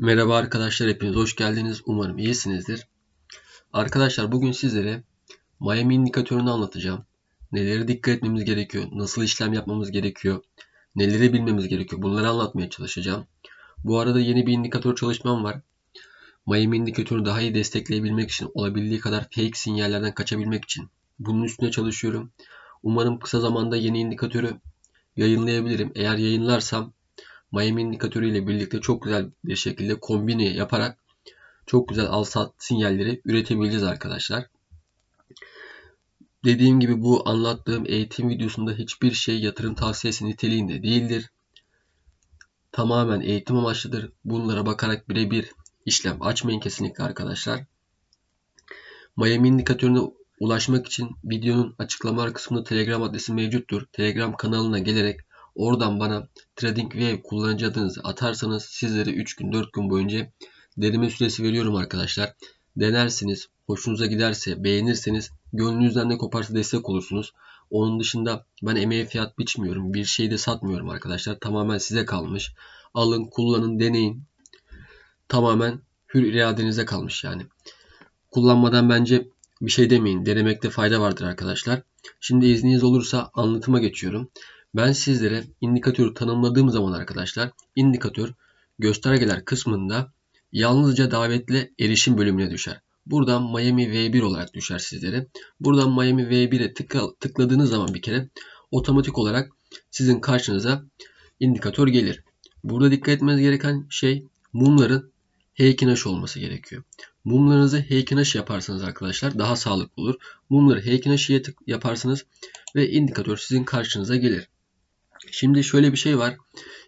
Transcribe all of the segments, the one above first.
Merhaba arkadaşlar hepiniz hoş geldiniz. Umarım iyisinizdir. Arkadaşlar bugün sizlere Miami indikatörünü anlatacağım. Nelere dikkat etmemiz gerekiyor, nasıl işlem yapmamız gerekiyor, neleri bilmemiz gerekiyor bunları anlatmaya çalışacağım. Bu arada yeni bir indikatör çalışmam var. Miami indikatörünü daha iyi destekleyebilmek için, olabildiği kadar fake sinyallerden kaçabilmek için bunun üstüne çalışıyorum. Umarım kısa zamanda yeni indikatörü yayınlayabilirim. Eğer yayınlarsam Miami indikatörü ile birlikte çok güzel bir şekilde kombine yaparak çok güzel al sat sinyalleri üretebileceğiz arkadaşlar. Dediğim gibi bu anlattığım eğitim videosunda hiçbir şey yatırım tavsiyesi niteliğinde değildir. Tamamen eğitim amaçlıdır. Bunlara bakarak birebir işlem açmayın kesinlikle arkadaşlar. Miami indikatörüne ulaşmak için videonun açıklama kısmında Telegram adresi mevcuttur. Telegram kanalına gelerek Oradan bana TradingView kullanıcı adınızı atarsanız sizlere 3 gün 4 gün boyunca deneme süresi veriyorum arkadaşlar. Denersiniz, hoşunuza giderse, beğenirseniz gönlünüzden ne koparsa destek olursunuz. Onun dışında ben emeğe fiyat biçmiyorum. Bir şeyi de satmıyorum arkadaşlar. Tamamen size kalmış. Alın, kullanın, deneyin. Tamamen hür iradenize kalmış yani. Kullanmadan bence bir şey demeyin. Denemekte fayda vardır arkadaşlar. Şimdi izniniz olursa anlatıma geçiyorum. Ben sizlere indikatörü tanımladığım zaman arkadaşlar indikatör göstergeler kısmında yalnızca davetli erişim bölümüne düşer. Buradan Miami V1 olarak düşer sizlere. Buradan Miami V1'e tıkladığınız zaman bir kere otomatik olarak sizin karşınıza indikatör gelir. Burada dikkat etmeniz gereken şey mumların heykinaş olması gerekiyor. Mumlarınızı heykinaş yaparsanız arkadaşlar daha sağlıklı olur. Mumları heykinaşıya yaparsanız ve indikatör sizin karşınıza gelir. Şimdi şöyle bir şey var.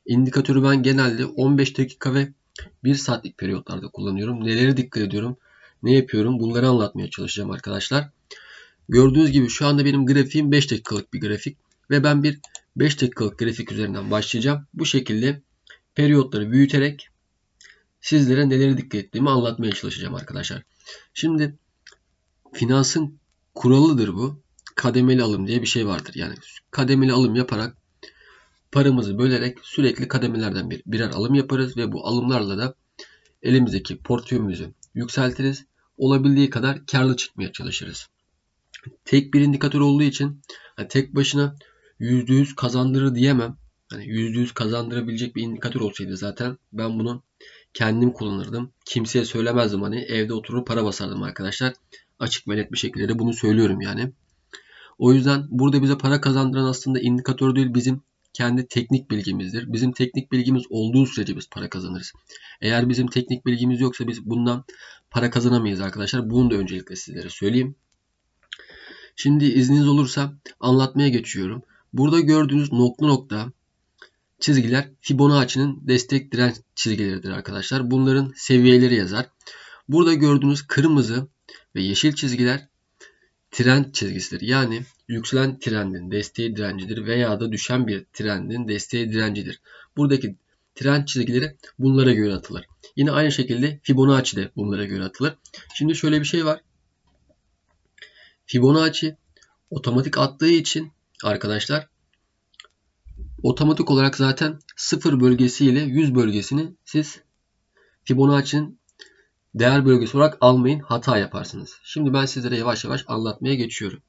İndikatörü ben genelde 15 dakika ve 1 saatlik periyotlarda kullanıyorum. Nelere dikkat ediyorum? Ne yapıyorum? Bunları anlatmaya çalışacağım arkadaşlar. Gördüğünüz gibi şu anda benim grafiğim 5 dakikalık bir grafik. Ve ben bir 5 dakikalık grafik üzerinden başlayacağım. Bu şekilde periyotları büyüterek sizlere nelere dikkat ettiğimi anlatmaya çalışacağım arkadaşlar. Şimdi finansın kuralıdır bu. Kademeli alım diye bir şey vardır. Yani kademeli alım yaparak paramızı bölerek sürekli kademelerden bir, birer alım yaparız ve bu alımlarla da elimizdeki portföyümüzü yükseltiriz. Olabildiği kadar karlı çıkmaya çalışırız. Tek bir indikatör olduğu için yani tek başına %100 kazandırır diyemem. Hani %100 kazandırabilecek bir indikatör olsaydı zaten ben bunu kendim kullanırdım. Kimseye söylemezdim hani evde oturur para basardım arkadaşlar. Açık ve net bir şekilde de bunu söylüyorum yani. O yüzden burada bize para kazandıran aslında indikatör değil bizim kendi teknik bilgimizdir. Bizim teknik bilgimiz olduğu sürece biz para kazanırız. Eğer bizim teknik bilgimiz yoksa biz bundan para kazanamayız arkadaşlar. Bunu da öncelikle sizlere söyleyeyim. Şimdi izniniz olursa anlatmaya geçiyorum. Burada gördüğünüz nokta nokta çizgiler Fibonacci'nin destek direnç çizgileridir arkadaşlar. Bunların seviyeleri yazar. Burada gördüğünüz kırmızı ve yeşil çizgiler trend çizgisidir. Yani yükselen trendin desteği direncidir veya da düşen bir trendin desteği direncidir. Buradaki trend çizgileri bunlara göre atılır. Yine aynı şekilde Fibonacci de bunlara göre atılır. Şimdi şöyle bir şey var. Fibonacci otomatik attığı için arkadaşlar otomatik olarak zaten 0 bölgesi ile 100 bölgesini siz Fibonacci'nin değer bölgesi olarak almayın hata yaparsınız. Şimdi ben sizlere yavaş yavaş anlatmaya geçiyorum.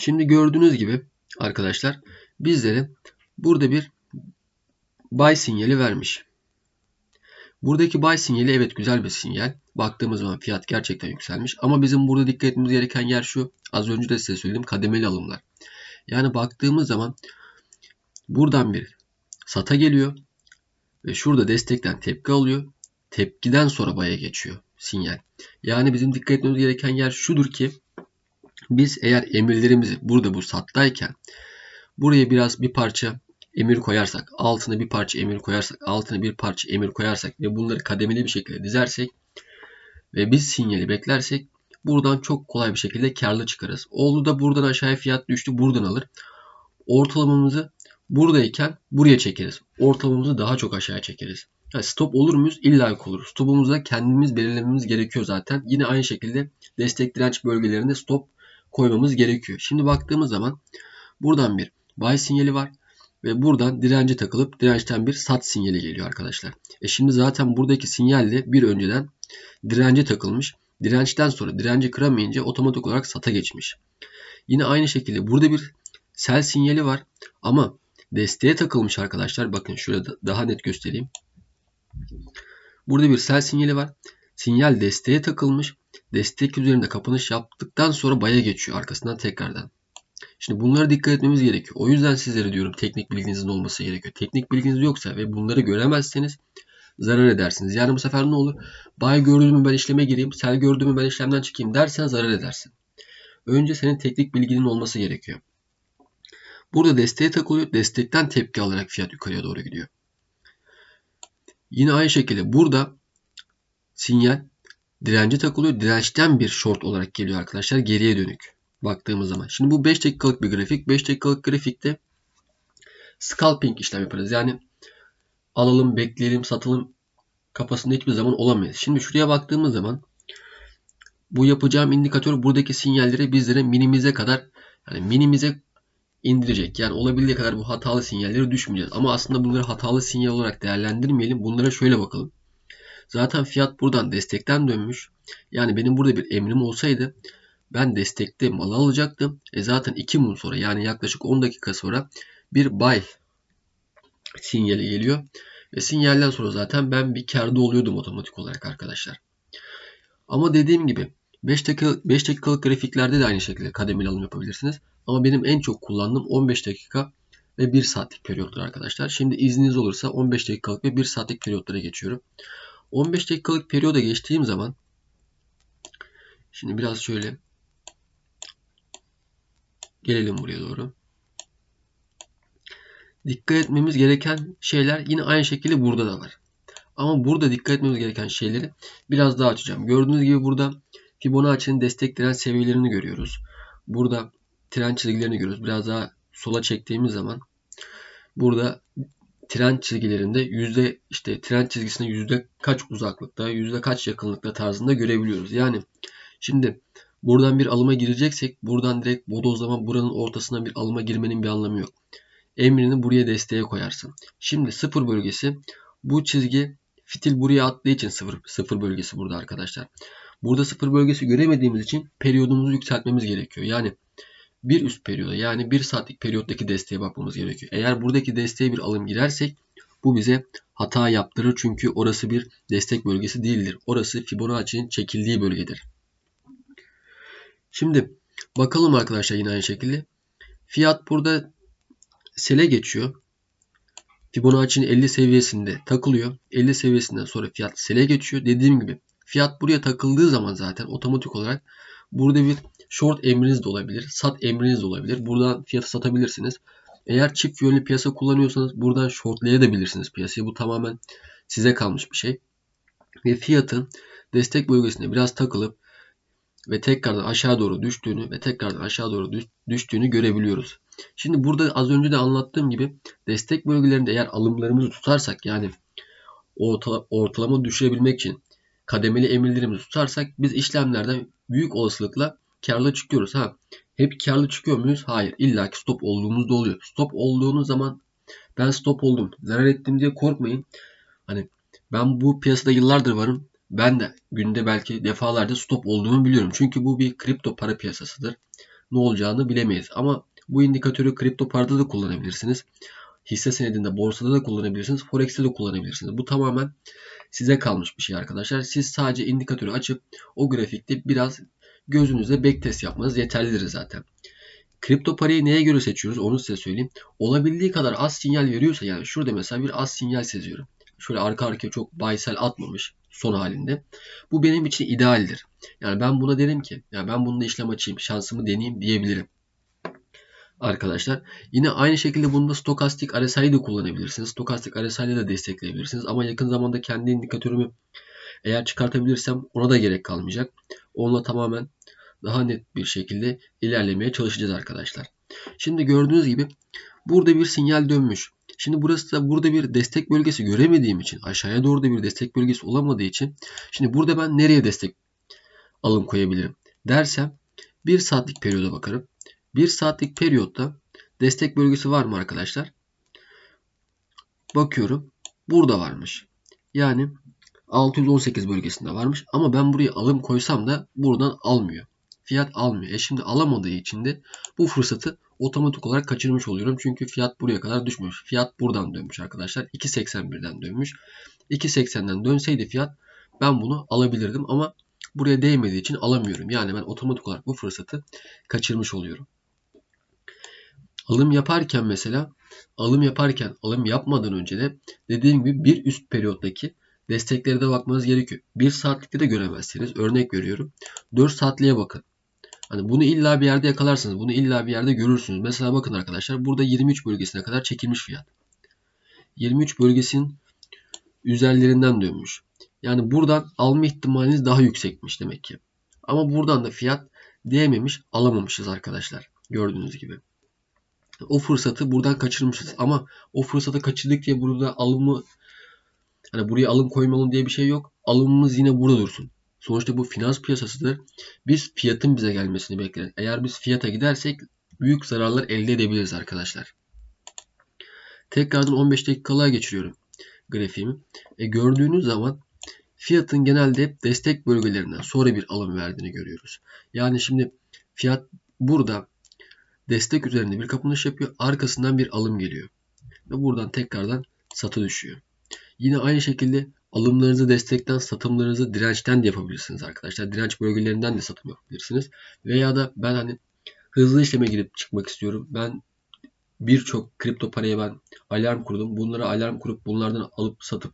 Şimdi gördüğünüz gibi arkadaşlar bizlere burada bir buy sinyali vermiş. Buradaki buy sinyali evet güzel bir sinyal. Baktığımız zaman fiyat gerçekten yükselmiş. Ama bizim burada dikkat etmemiz gereken yer şu. Az önce de size söyledim kademeli alımlar. Yani baktığımız zaman buradan bir sata geliyor. Ve şurada destekten tepki alıyor. Tepkiden sonra baya geçiyor sinyal. Yani bizim dikkat etmemiz gereken yer şudur ki biz eğer emirlerimizi burada bu sattayken buraya biraz bir parça emir koyarsak, altına bir parça emir koyarsak, altına bir parça emir koyarsak ve bunları kademeli bir şekilde dizersek ve biz sinyali beklersek buradan çok kolay bir şekilde karlı çıkarız. Oldu da buradan aşağıya fiyat düştü buradan alır. Ortalamamızı buradayken buraya çekeriz. Ortalamamızı daha çok aşağıya çekeriz. Yani stop olur muyuz? İlla olur. Stopumuzu da kendimiz belirlememiz gerekiyor zaten. Yine aynı şekilde destek direnç bölgelerinde stop koymamız gerekiyor. Şimdi baktığımız zaman buradan bir buy sinyali var. ve buradan dirence takılıp dirençten bir sat sinyali geliyor arkadaşlar. E şimdi zaten buradaki sinyalle bir önceden dirence takılmış. Dirençten sonra direnci kıramayınca otomatik olarak sata geçmiş. Yine aynı şekilde burada bir sel sinyali var ama desteğe takılmış arkadaşlar. Bakın şurada daha net göstereyim. Burada bir sel sinyali var. Sinyal desteğe takılmış. Destek üzerinde kapanış yaptıktan sonra baya geçiyor arkasından tekrardan. Şimdi bunlara dikkat etmemiz gerekiyor. O yüzden sizlere diyorum teknik bilginizin olması gerekiyor. Teknik bilginiz yoksa ve bunları göremezseniz zarar edersiniz. Yani bu sefer ne olur? Bay gördüğümü ben işleme gireyim, sel gördüğümü ben işlemden çıkayım dersen zarar edersin. Önce senin teknik bilginin olması gerekiyor. Burada desteğe takılıyor. Destekten tepki alarak fiyat yukarıya doğru gidiyor. Yine aynı şekilde burada sinyal dirence takılıyor. Dirençten bir short olarak geliyor arkadaşlar geriye dönük baktığımız zaman. Şimdi bu 5 dakikalık bir grafik. 5 dakikalık grafikte scalping işlem yaparız. Yani alalım, bekleyelim, satalım kafasında hiçbir zaman olamayız. Şimdi şuraya baktığımız zaman bu yapacağım indikatör buradaki sinyalleri bizlere minimize kadar yani minimize indirecek. Yani olabildiği kadar bu hatalı sinyalleri düşmeyeceğiz. Ama aslında bunları hatalı sinyal olarak değerlendirmeyelim. Bunlara şöyle bakalım. Zaten fiyat buradan destekten dönmüş. Yani benim burada bir emrim olsaydı ben destekte mal alacaktım. E zaten 2 mum sonra yani yaklaşık 10 dakika sonra bir buy sinyali geliyor. Ve sinyalden sonra zaten ben bir karda oluyordum otomatik olarak arkadaşlar. Ama dediğim gibi 5 dakika 5 dakikalık grafiklerde de aynı şekilde kademeli alım yapabilirsiniz. Ama benim en çok kullandığım 15 dakika ve 1 saatlik periyotlar arkadaşlar. Şimdi izniniz olursa 15 dakikalık ve 1 saatlik periyotlara geçiyorum. 15 dakikalık periyoda geçtiğim zaman şimdi biraz şöyle gelelim buraya doğru. Dikkat etmemiz gereken şeyler yine aynı şekilde burada da var. Ama burada dikkat etmemiz gereken şeyleri biraz daha açacağım. Gördüğünüz gibi burada Fibonacci'nin destekleyen seviyelerini görüyoruz. Burada tren çizgilerini görüyoruz. Biraz daha sola çektiğimiz zaman burada tren çizgilerinde yüzde işte tren çizgisine yüzde kaç uzaklıkta, yüzde kaç yakınlıkta tarzında görebiliyoruz. Yani şimdi buradan bir alıma gireceksek buradan direkt bodozlama buranın ortasına bir alıma girmenin bir anlamı yok. Emrini buraya desteğe koyarsın. Şimdi sıfır bölgesi bu çizgi fitil buraya attığı için sıfır, sıfır bölgesi burada arkadaşlar. Burada sıfır bölgesi göremediğimiz için periyodumuzu yükseltmemiz gerekiyor. Yani bir üst periyoda yani bir saatlik periyottaki desteğe bakmamız gerekiyor. Eğer buradaki desteğe bir alım girersek bu bize hata yaptırır çünkü orası bir destek bölgesi değildir. Orası Fibonacci'nin çekildiği bölgedir. Şimdi bakalım arkadaşlar yine aynı şekilde. Fiyat burada sele geçiyor. Fibonacci'nin 50 seviyesinde takılıyor. 50 seviyesinden sonra fiyat sele geçiyor. Dediğim gibi fiyat buraya takıldığı zaman zaten otomatik olarak burada bir short emriniz de olabilir. Sat emriniz de olabilir. Buradan fiyatı satabilirsiniz. Eğer çift yönlü piyasa kullanıyorsanız buradan shortlayabilirsiniz piyasayı. Bu tamamen size kalmış bir şey. Ve fiyatın destek bölgesine biraz takılıp ve tekrardan aşağı doğru düştüğünü ve tekrardan aşağı doğru düştüğünü görebiliyoruz. Şimdi burada az önce de anlattığım gibi destek bölgelerinde eğer alımlarımızı tutarsak yani ortalama düşürebilmek için kademeli emirlerimizi tutarsak biz işlemlerden büyük olasılıkla karlı çıkıyoruz. Ha, hep karlı çıkıyor muyuz? Hayır. İlla ki stop olduğumuz da oluyor. Stop olduğunuz zaman ben stop oldum, zarar ettim diye korkmayın. Hani ben bu piyasada yıllardır varım. Ben de günde belki defalarca stop olduğumu biliyorum. Çünkü bu bir kripto para piyasasıdır. Ne olacağını bilemeyiz. Ama bu indikatörü kripto parada da kullanabilirsiniz. Hisse senedinde, borsada da kullanabilirsiniz. Forex'te de kullanabilirsiniz. Bu tamamen size kalmış bir şey arkadaşlar. Siz sadece indikatörü açıp o grafikte biraz gözünüzde backtest yapmanız yeterlidir zaten. Kripto parayı neye göre seçiyoruz onu size söyleyeyim. Olabildiği kadar az sinyal veriyorsa yani şurada mesela bir az sinyal seziyorum. Şöyle arka arkaya çok baysal atmamış son halinde. Bu benim için idealdir. Yani ben buna derim ki ya ben bunda işlem açayım şansımı deneyeyim diyebilirim. Arkadaşlar yine aynı şekilde bunda stokastik RSI'yi de kullanabilirsiniz. Stokastik RSI'yi de destekleyebilirsiniz. Ama yakın zamanda kendi indikatörümü eğer çıkartabilirsem ona da gerek kalmayacak. Onunla tamamen daha net bir şekilde ilerlemeye çalışacağız arkadaşlar. Şimdi gördüğünüz gibi burada bir sinyal dönmüş. Şimdi burası da burada bir destek bölgesi göremediğim için aşağıya doğru da bir destek bölgesi olamadığı için şimdi burada ben nereye destek alım koyabilirim dersem bir saatlik periyoda bakarım. Bir saatlik periyotta destek bölgesi var mı arkadaşlar? bakıyorum burada varmış. Yani 618 bölgesinde varmış ama ben buraya alım koysam da buradan almıyor. Fiyat almıyor. E şimdi alamadığı için de bu fırsatı otomatik olarak kaçırmış oluyorum. Çünkü fiyat buraya kadar düşmüş. Fiyat buradan dönmüş arkadaşlar. 2.81'den dönmüş. 2.80'den dönseydi fiyat ben bunu alabilirdim ama buraya değmediği için alamıyorum. Yani ben otomatik olarak bu fırsatı kaçırmış oluyorum. Alım yaparken mesela alım yaparken alım yapmadan önce de dediğim gibi bir üst periyottaki desteklere de bakmanız gerekiyor. 1 saatlikte de göremezseniz örnek veriyorum. 4 saatliğe bakın. Hani bunu illa bir yerde yakalarsınız. Bunu illa bir yerde görürsünüz. Mesela bakın arkadaşlar burada 23 bölgesine kadar çekilmiş fiyat. 23 bölgesinin üzerlerinden dönmüş. Yani buradan alma ihtimaliniz daha yüksekmiş demek ki. Ama buradan da fiyat değmemiş alamamışız arkadaşlar. Gördüğünüz gibi. O fırsatı buradan kaçırmışız. Ama o fırsatı kaçırdık diye burada alımı hani buraya alım koymalım diye bir şey yok. Alımımız yine burada dursun. Sonuçta bu finans piyasasıdır. Biz fiyatın bize gelmesini bekleriz. Eğer biz fiyata gidersek büyük zararlar elde edebiliriz arkadaşlar. Tekrardan 15 dakikalığa geçiriyorum grafiğimi. E gördüğünüz zaman fiyatın genelde destek bölgelerinden sonra bir alım verdiğini görüyoruz. Yani şimdi fiyat burada destek üzerinde bir kapanış yapıyor. Arkasından bir alım geliyor. Ve buradan tekrardan satı düşüyor. Yine aynı şekilde alımlarınızı destekten, satımlarınızı dirençten de yapabilirsiniz arkadaşlar. Direnç bölgelerinden de satım yapabilirsiniz. Veya da ben hani hızlı işleme girip çıkmak istiyorum. Ben birçok kripto paraya ben alarm kurdum. Bunları alarm kurup bunlardan alıp satıp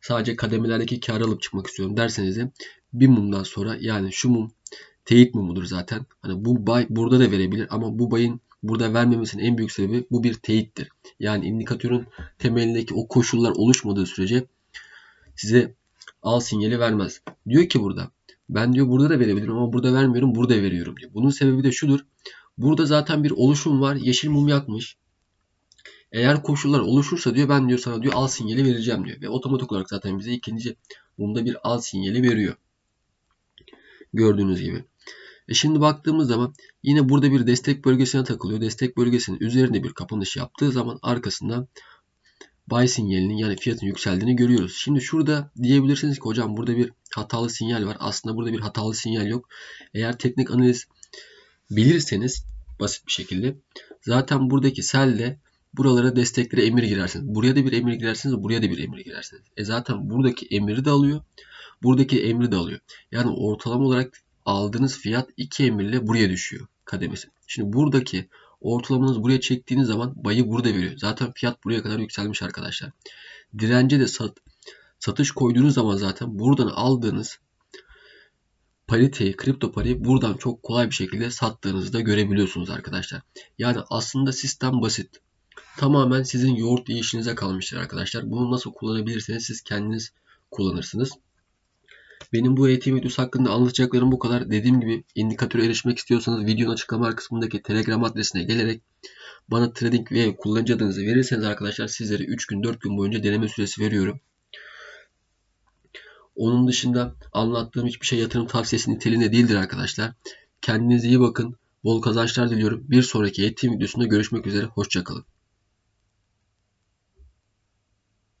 sadece kademelerdeki karı alıp çıkmak istiyorum derseniz de bir mumdan sonra yani şu mum teyit mumudur zaten. Hani bu bay burada da verebilir ama bu bayın burada vermemesinin en büyük sebebi bu bir teyittir. Yani indikatörün temelindeki o koşullar oluşmadığı sürece size al sinyali vermez. Diyor ki burada ben diyor burada da verebilirim ama burada vermiyorum burada veriyorum diyor. Bunun sebebi de şudur. Burada zaten bir oluşum var. Yeşil mum yakmış. Eğer koşullar oluşursa diyor ben diyor sana diyor al sinyali vereceğim diyor. Ve otomatik olarak zaten bize ikinci mumda bir al sinyali veriyor. Gördüğünüz gibi. E şimdi baktığımız zaman yine burada bir destek bölgesine takılıyor. Destek bölgesinin üzerinde bir kapanış yaptığı zaman arkasından buy sinyalinin yani fiyatın yükseldiğini görüyoruz. Şimdi şurada diyebilirsiniz ki hocam burada bir hatalı sinyal var. Aslında burada bir hatalı sinyal yok. Eğer teknik analiz bilirseniz basit bir şekilde zaten buradaki selde buralara desteklere emir girersiniz. Buraya da bir emir girersiniz, buraya da bir emir girersiniz. E zaten buradaki emiri de alıyor. Buradaki emri de alıyor. Yani ortalama olarak aldığınız fiyat iki emirle buraya düşüyor kademesi. Şimdi buradaki ortalamanız buraya çektiğiniz zaman bayı burada veriyor. Zaten fiyat buraya kadar yükselmiş arkadaşlar. Dirence de sat, satış koyduğunuz zaman zaten buradan aldığınız pariteyi, kripto parayı buradan çok kolay bir şekilde sattığınızı da görebiliyorsunuz arkadaşlar. Yani aslında sistem basit. Tamamen sizin yoğurt yiyişinize kalmıştır arkadaşlar. Bunu nasıl kullanabilirseniz siz kendiniz kullanırsınız. Benim bu eğitim videosu hakkında anlatacaklarım bu kadar. Dediğim gibi indikatöre erişmek istiyorsanız videonun açıklama kısmındaki Telegram adresine gelerek bana trading ve kullanıcı adınızı verirseniz arkadaşlar sizlere 3 gün 4 gün boyunca deneme süresi veriyorum. Onun dışında anlattığım hiçbir şey yatırım tavsiyesi niteliğinde değildir arkadaşlar. Kendinize iyi bakın. Bol kazançlar diliyorum. Bir sonraki eğitim videosunda görüşmek üzere. Hoşçakalın.